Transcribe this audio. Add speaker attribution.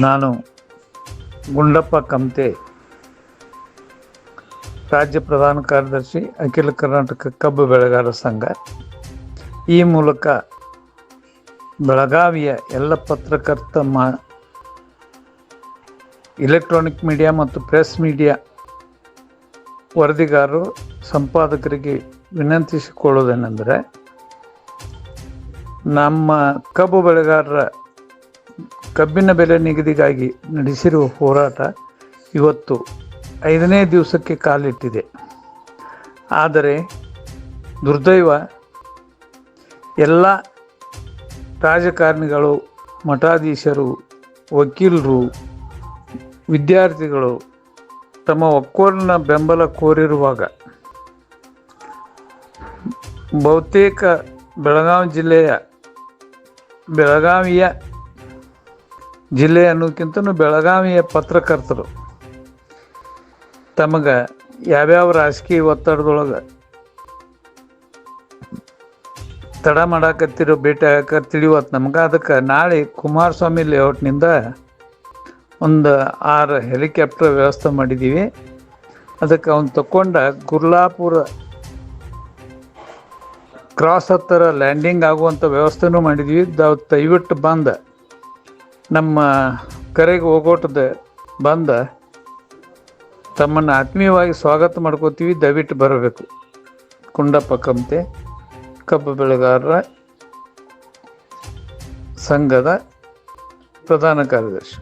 Speaker 1: ನಾನು ಗುಂಡಪ್ಪ ಕಮ್ತೆ ರಾಜ್ಯ ಪ್ರಧಾನ ಕಾರ್ಯದರ್ಶಿ ಅಖಿಲ ಕರ್ನಾಟಕ ಕಬ್ಬು ಬೆಳೆಗಾರ ಸಂಘ. ಈ ಮೂಲಕ ಬೆಳಗಾವಿಯ ಎಲ್ಲ ಪತ್ರಕರ್ತ ಮಾ ಇಲೆಕ್ಟ್ರಾನಿಕ್ ಮೀಡಿಯಾ ಮತ್ತು ಪ್ರೆಸ್ ಮೀಡಿಯಾ ವರದಿಗಾರರು ಸಂಪಾದಕರಿಗೆ ವಿನಂತಿಸಿಕೊಳ್ಳೋದೇನೆಂದರೆ ನಮ್ಮ ಕಬ್ಬು ಬೆಳೆಗಾರರ ಕಬ್ಬಿನ ಬೆಲೆ ನಿಗದಿಗಾಗಿ ನಡೆಸಿರುವ ಹೋರಾಟ ಇವತ್ತು ಐದನೇ ದಿವಸಕ್ಕೆ ಕಾಲಿಟ್ಟಿದೆ. ಆದರೆ ದುರ್ದೈವ ಎಲ್ಲ ರಾಜಕಾರಣಿಗಳು, ಮಠಾಧೀಶರು, ವಕೀಲರು, ವಿದ್ಯಾರ್ಥಿಗಳು ತಮ್ಮ ಒಕ್ಕೊರಲಿನ ಬೆಂಬಲ ಕೋರಿರುವಾಗ ಬಹುತೇಕ ಬೆಳಗಾವಿ ಜಿಲ್ಲೆಯ ಬೆಳಗಾವಿಯ ಜಿಲ್ಲೆ ಅನ್ನೋದಕ್ಕಿಂತ ಬೆಳಗಾವಿಯ ಪತ್ರಕರ್ತರು ತಮಗೆ ಯಾವ್ಯಾವ ರಾಜಕೀಯ ಒತ್ತಡದೊಳಗೆ ತಡ ಮಾಡಾಕತ್ತಿರೋ ಭೇಟಿ ಆಗಾಕ ತಿಳಿವತ್ತು ನಮ್ಗೆ. ಅದಕ್ಕೆ ನಾಳೆ ಕುಮಾರಸ್ವಾಮಿ ಲೇಔಟ್ನಿಂದ ಒಂದು ಆರು ಹೆಲಿಕಾಪ್ಟರ್ ವ್ಯವಸ್ಥೆ ಮಾಡಿದ್ದೀವಿ ಅದಕ್ಕೆ ಅವನು ತಗೊಂಡ ಗುರ್ಲಾಪುರ ಕ್ರಾಸ್ ಹತ್ತಿರ ಲ್ಯಾಂಡಿಂಗ್ ಆಗುವಂಥ ವ್ಯವಸ್ಥೆನೂ ಮಾಡಿದ್ವಿ. ದಯವಿಟ್ಟು ಬಂದ ನಮ್ಮ ಕರೆಗೆ ಹೋಗೋಟದ ಬಂದ ತಮ್ಮನ್ನು ಆತ್ಮೀಯವಾಗಿ ಸ್ವಾಗತ ಮಾಡ್ಕೋತೀವಿ, ದಯವಿಟ್ಟು ಬರಬೇಕು. ಕುಂಡಪ್ಪ ಕಮ್ತೆ ಕಬ್ಬು ಬೆಳೆಗಾರರ ಸಂಘದ ಪ್ರಧಾನ ಕಾರ್ಯದರ್ಶಿ.